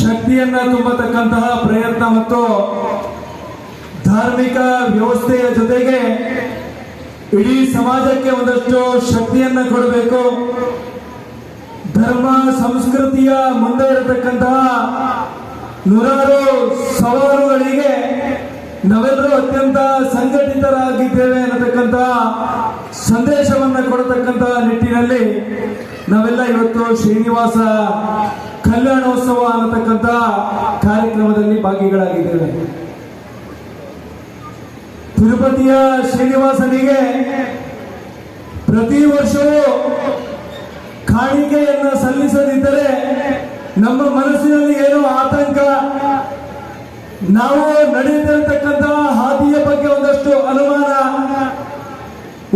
ಶಕ್ತಿಯನ್ನ ತುಂಬತಕ್ಕಂತಹ ಪ್ರಯತ್ನ ಮತ್ತು ಧಾರ್ಮಿಕ ವ್ಯವಸ್ಥೆಯ ಜೊತೆಗೆ ಇಡೀ ಸಮಾಜಕ್ಕೆ ಒಂದಷ್ಟು ಶಕ್ತಿಯನ್ನ ಕೊಡಬೇಕು. ಧರ್ಮ, ಸಂಸ್ಕೃತಿಯ ಮುಂದೆ ಇರತಕ್ಕಂತಹ ನೂರಾರು ಸವಾಲುಗಳಿಗೆ ನಾವೆಲ್ಲರೂ ಅತ್ಯಂತ ಸಂಘಟಿತರಾಗಿದ್ದೇವೆ ಅನ್ನತಕ್ಕಂತಹ ಸಂದೇಶವನ್ನ ಕೊಡತಕ್ಕಂತಹ ನಿಟ್ಟಿನಲ್ಲಿ ನಾವೆಲ್ಲ ಇವತ್ತು ಶ್ರೀನಿವಾಸ ಕಲ್ಯಾಣೋತ್ಸವ ಅನ್ನತಕ್ಕಂತಹ ಕಾರ್ಯಕ್ರಮದಲ್ಲಿ ಭಾಗಿಗಳಾಗಿದ್ದೇವೆ. ತಿರುಪತಿಯ ಶ್ರೀನಿವಾಸನಿಗೆ ಪ್ರತಿ ವರ್ಷವೂ ಕಾಣಿಕೆಯನ್ನ ಸಲ್ಲಿಸದಿದ್ದರೆ ನಮ್ಮ ಮನಸ್ಸಿನಲ್ಲಿ ಏನೋ ಆತಂಕ ನಾವು ನಡೆಯುತ್ತಿರತಕ್ಕಂತಹ ಹಾದಿಯ ಬಗ್ಗೆ ಒಂದಷ್ಟು ಅನುಮಾನ.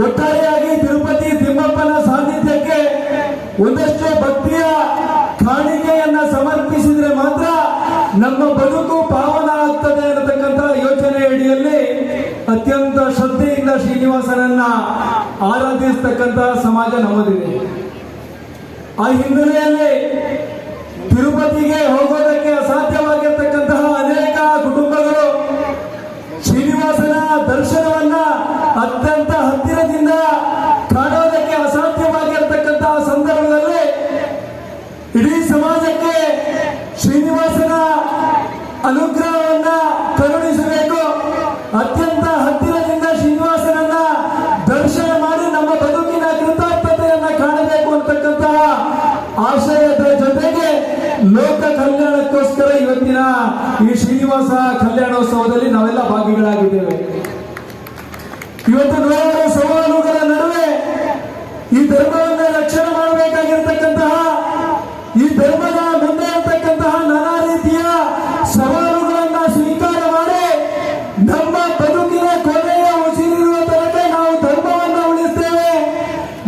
ಒಟ್ಟಾರೆಯಾಗಿ ತಿರುಪತಿ ತಿಮ್ಮಪ್ಪನ ಸಾನ್ನಿಧ್ಯಕ್ಕೆ ಒಂದಷ್ಟು ಭಕ್ತಿಯ ಕಾಣಿಕೆಯನ್ನ ಸಮರ್ಪಿಸಿದ್ರೆ ಮಾತ್ರ ನಮ್ಮ ಬದುಕು ಪಾವನ ಆಗ್ತದೆ ಅನ್ನತಕ್ಕಂಥ ಯೋಚನೆ ಅಡಿಯಲ್ಲಿ ಅತ್ಯಂತ ಶ್ರದ್ಧೆಯಿಂದ ಶ್ರೀನಿವಾಸನನ್ನ ಆರಾಧಿಸ್ತಕ್ಕಂಥ ಸಮಾಜ ನಮ್ಮದಿದೆ. ಆ ಹಿನ್ನೆಲೆಯಲ್ಲಿ ತಿರುಪತಿಗೆ ಹೋಗೋದಕ್ಕೆ ಅಸಾಧ್ಯವಾಗಿರ್ತಕ್ಕಂತಹ ಅನುಗ್ರಹವನ್ನ ಕರುಣಿಸಬೇಕು. ಅತ್ಯಂತ ಹತ್ತಿರದಿಂದ ಶ್ರೀನಿವಾಸನನ್ನ ದರ್ಶನ ಮಾಡಿ ನಮ್ಮ ಬದುಕಿನ ಕೃತಾರ್ಥತೆಯನ್ನ ಕಾಣಬೇಕು ಅಂತಕ್ಕಂತಹ ಆಶಯದ ಜೊತೆಗೆ ಲೋಕ ಕಲ್ಯಾಣಕ್ಕೋಸ್ಕರ ಇವತ್ತಿನ ಈ ಶ್ರೀನಿವಾಸ ಕಲ್ಯಾಣೋತ್ಸವದಲ್ಲಿ ನಾವೆಲ್ಲ ಭಾಗಿಗಳಾಗಿದ್ದೇವೆ. ಇವತ್ತು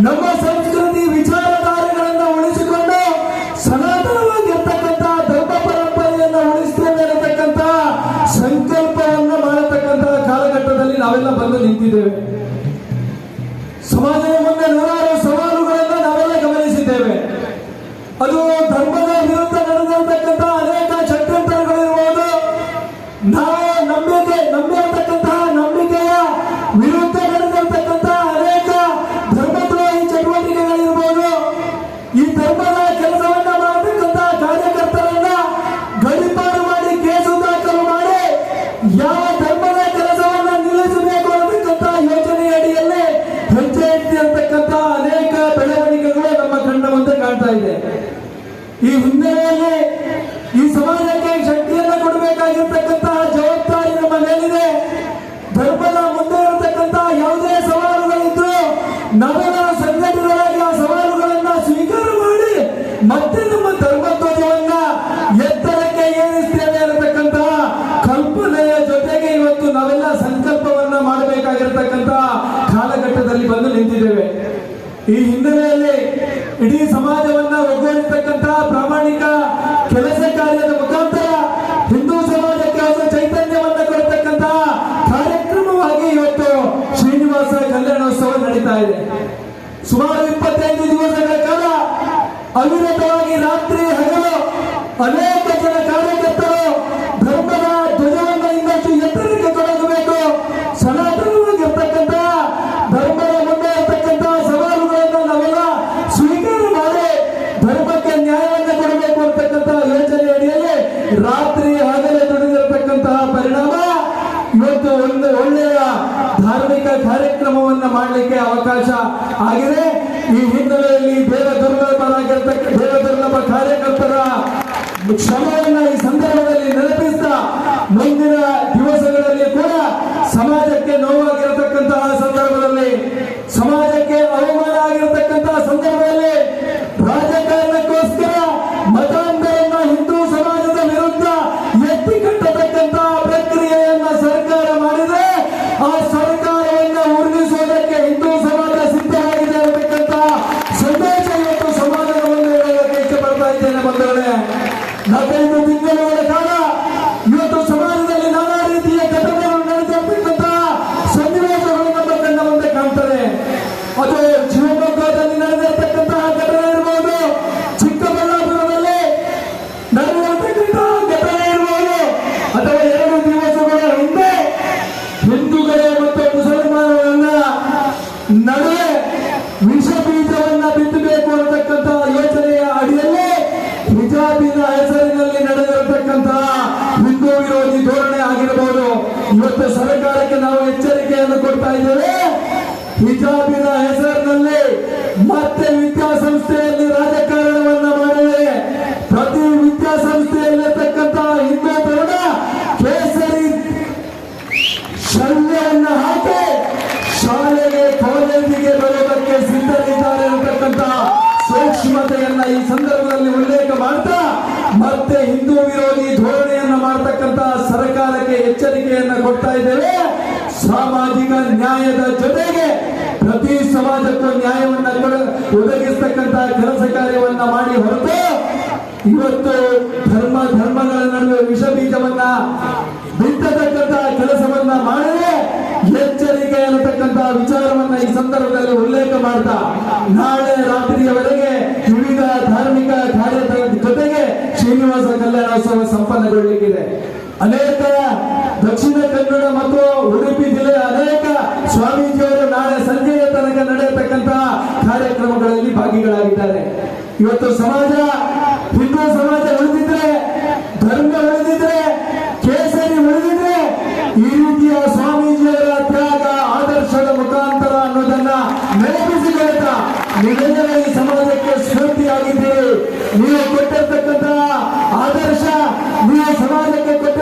ನಮ್ಮ ಸಂಸ್ಕೃತಿ ವಿಚಾರಧಾರೆಗಳನ್ನ ಉಳಿಸಿಕೊಂಡು ಸನಾತನವಾಗಿರ್ತಕ್ಕಂತಹ ಧರ್ಮ ಪರಂಪರೆಯನ್ನ ಉಳಿಸ್ತೇವೆ ಅನ್ನತಕ್ಕಂತಹ ಸಂಕಲ್ಪವನ್ನ ಮಾಡತಕ್ಕಂತಹ ಕಾಲಘಟ್ಟದಲ್ಲಿ ನಾವೆಲ್ಲ ಬಂದು ನಿಂತಿದ್ದೇವೆ. ಸಮಾಜದ ಮುಂದೆ ನೂರಾರು ಸವಾಲುಗಳನ್ನ ನಾವೆಲ್ಲ ಗಮನಿಸಿದ್ದೇವೆ. ಅದು ಧರ್ಮದ ವಿರುದ್ಧ ನಡೆದಿರತಕ್ಕಂಥ ಅನೇಕ ಷಡ್ಯಂತ್ರಗಳಿರ್ಬೋದು ನಾವು ನಂಬಿಕೆ, ನಂಬಿರತಕ್ಕಂತಹ ನಂಬಿಕೆಯ ವಿರುದ್ಧ ಮತ್ತೆ ನಮ್ಮ ಧರ್ಮ ಧ್ವಜವನ್ನ ಎತ್ತರಕ್ಕೆ ಏರಿಸ್ತೇವೆ ಅನ್ನತಕ್ಕಂತಹ ಕಲ್ಪನೆಯ ಜೊತೆಗೆ ಇವತ್ತು ನಾವೆಲ್ಲ ಸಂಕಲ್ಪವನ್ನ ಮಾಡಬೇಕಾಗಿರ್ತಕ್ಕಂತಹ ಕಾಲಘಟ್ಟದಲ್ಲಿ ಬಂದು ನಿಂತಿದ್ದೇವೆ. ಈ ಹಿನ್ನೆಲೆಯಲ್ಲಿ ಇಡೀ ಸಮಾಜವನ್ನ ಒಗ್ಗೂಡಿಸತಕ್ಕಂತಹ ಪ್ರಾಮಾಣಿಕ ಕೆಲಸ ಕಾರ್ಯದ ಮುಖಾಂತರ ಹಿಂದೂ ಸಮಾಜಕ್ಕೆ ಹೊಸ ಚೈತನ್ಯವನ್ನ ಕೊಡತಕ್ಕಂತಹ ಕಾರ್ಯಕ್ರಮವಾಗಿ ಇವತ್ತು ಶ್ರೀನಿವಾಸ ಕಲ್ಯಾಣೋತ್ಸವ ನಡೀತಾ ಇದೆ. ಸುಮಾರು ಇಪ್ಪತ್ತೈದು ದಿವಸಗಳ ಕಾಲ ಅವಿರತವಾಗಿ ರಾತ್ರಿ ಹಗಲು ಅನೇಕ ಜನ ಕಾರ್ಯಕರ್ತರು ಧರ್ಮದ ಧ್ವಜವನ್ನು ಇನ್ನಷ್ಟು ಎತ್ತರಕ್ಕೆ ತೊಡಗಬೇಕು. ಸನಾತನವಾಗಿರ್ತಕ್ಕಂಥ ಧರ್ಮದ ಮುಂದೆ ಇರ್ತಕ್ಕಂಥ ಸವಾಲುಗಳನ್ನು ನಾವೆಲ್ಲ ಸ್ವೀಕಾರ ಮಾಡಿ ಧರ್ಮಕ್ಕೆ ನ್ಯಾಯವನ್ನು ಕೊಡಬೇಕು ಅಂತಕ್ಕಂಥ ಯೋಚನೆ ಅಡಿಯಲ್ಲಿ ರಾತ್ರಿ ಹಗಲೇ ದುಡಿದಿರತಕ್ಕಂತಹ ಪರಿಣಾಮ ಇವತ್ತು ಒಂದು ಒಳ್ಳೆಯ ಧಾರ್ಮಿಕ ಕಾರ್ಯಕ್ರಮವನ್ನ ಮಾಡಲಿಕ್ಕೆ ಅವಕಾಶ ಆಗಿದೆ. ಈ ಹಿನ್ನೆಲೆಯಲ್ಲಿ ದೇವ ದುರ್ಲಭರಾಗಿರ್ತಕ್ಕ ದೇವ ದುರ್ಲಭ ಕಾರ್ಯಕರ್ತರ ಕ್ಷಮೆಯನ್ನ ಈ ಸಂದರ್ಭದಲ್ಲಿ ನೆನಪಿಸ್ತಾ ನಲವತ್ತೈದು ತಿಂಗಳುಗಳ ಕಾಲ ಇವತ್ತು ಸಮಾಜದಲ್ಲಿ ನಾನಾ ರೀತಿಯ ಘಟನೆಗಳು ನಡೆದ ಸನ್ನಿವೇಶಗಳು ನಮ್ಮ ಕಣ್ಣ ಮುಂದೆ ಕಾಣ್ತದೆ ಅದು ಶಿವಮೊಗ್ಗದಲ್ಲಿ ನಡೆದಿರ್ತಕ್ಕಂತಹ ಘಟನೆ ಇರಬಹುದು ಚಿಕ್ಕಬಳ್ಳಾಪುರದಲ್ಲಿ ನಡೆದಿರತಕ್ಕಂತಹ ಘಟನೆ ಇರಬಹುದು ಅಥವಾ ಎರಡು ದಿವಸಗಳ ಹಿಂದೆ ಹಿಂದೂಗಳ ಮತ್ತು ಮುಸಲ್ಮಾನರನ್ನ ನಡುವೆ ವಿಷ ಕೊಡ್ತಾ ಇದ್ದೇವೆ ಹಿಜಾಬಿನ ಹೆಸರಿನಲ್ಲಿ ಮತ್ತೆ ವಿದ್ಯಾಸಂಸ್ಥೆಯಲ್ಲಿ ರಾಜಕಾರಣವನ್ನ ಮಾಡಿದೆ. ಪ್ರತಿ ವಿದ್ಯಾಸಂಸ್ಥೆಯಲ್ಲಿರ್ತಕ್ಕಂತಹ ಹಿಂದೂ ಧರ್ಮ ಕೇಸರಿ ಶಲ್ಯವನ್ನು ಹಾಕಿ ಶಾಲೆಗೆ ಕಾಲೇಜಿಗೆ ಬರೋದಕ್ಕೆ ಸಿದ್ಧರಿದ್ದಾರೆ ಅಂತಕ್ಕಂತಹ ಸೂಕ್ಷ್ಮತೆಯನ್ನ ಈ ಸಂದರ್ಭದಲ್ಲಿ ಉಲ್ಲೇಖ ಮಾಡ್ತಾ, ಮತ್ತೆ ಹಿಂದೂ ವಿರೋಧಿ ಧೋರಣೆಯನ್ನ ಮಾಡತಕ್ಕಂತ ಸರ್ಕಾರಕ್ಕೆ ಎಚ್ಚರಿಕೆಯನ್ನ ಕೊಡ್ತಾ ಇದ್ದೇವೆ. ಸಾಮಾಜಿಕ ನ್ಯಾಯದ ಜೊತೆಗೆ ಪ್ರತಿ ಸಮಾಜಕ್ಕೂ ನ್ಯಾಯವನ್ನ ಒದಗಿಸ್ತಕ್ಕಂತ ಕೆಲಸ ಕಾರ್ಯವನ್ನ ಮಾಡಿ ಹೊರತು ಇವತ್ತು ಧರ್ಮ, ಧರ್ಮಗಳ ನಡುವೆ ವಿಷ ಬೀಜವನ್ನ ಬಿತ್ತತಕ್ಕಂತ ಕೆಲಸವನ್ನ ಮಾಡದೆ ಎಚ್ಚರಿಕೆ ಅನ್ನತಕ್ಕಂತ ವಿಚಾರವನ್ನ ಈ ಸಂದರ್ಭದಲ್ಲಿ ಉಲ್ಲೇಖ ಮಾಡ್ತಾ, ನಾಳೆ ರಾತ್ರಿಯವರೆಗೆ ವಿವಿಧ ಧಾರ್ಮಿಕ ಕಾರ್ಯದ ಜೊತೆಗೆ ಶ್ರೀನಿವಾಸ ಕಲ್ಯಾಣೋತ್ಸವ ಸಂಪನ್ನಗೊಳ್ಳಲಿಕ್ಕಿದೆ ಅನೇಕ ಭಾಗಿಗಳಾಗಿದ್ದಾರೆ. ಇವತ್ತು ಸಮಾಜ, ಹಿಂದೂ ಸಮಾಜ ಉಳಿದಿದ್ರೆ, ಧರ್ಮ ಉಳಿದಿದ್ರೆ, ಕೇಸರಿ ಉಳಿದಿದ್ರೆ ಈ ರೀತಿಯ ಸ್ವಾಮೀಜಿಯವರ ತ್ಯಾಗ, ಆದರ್ಶದ ಮುಖಾಂತರ ಅನ್ನೋದನ್ನ ನೆನಪಿಸಿಕೊಳ್ತಾ ನಿಜವೇ ಈ ಸಮಾಜಕ್ಕೆ ಸ್ಫೂರ್ತಿಯಾಗಿದ್ದೀರಿ. ನೀವು ಕೊಟ್ಟಿರ್ತಕ್ಕಂತಹ ಆದರ್ಶ, ನೀವು ಸಮಾಜಕ್ಕೆ ಕೊಟ್ಟ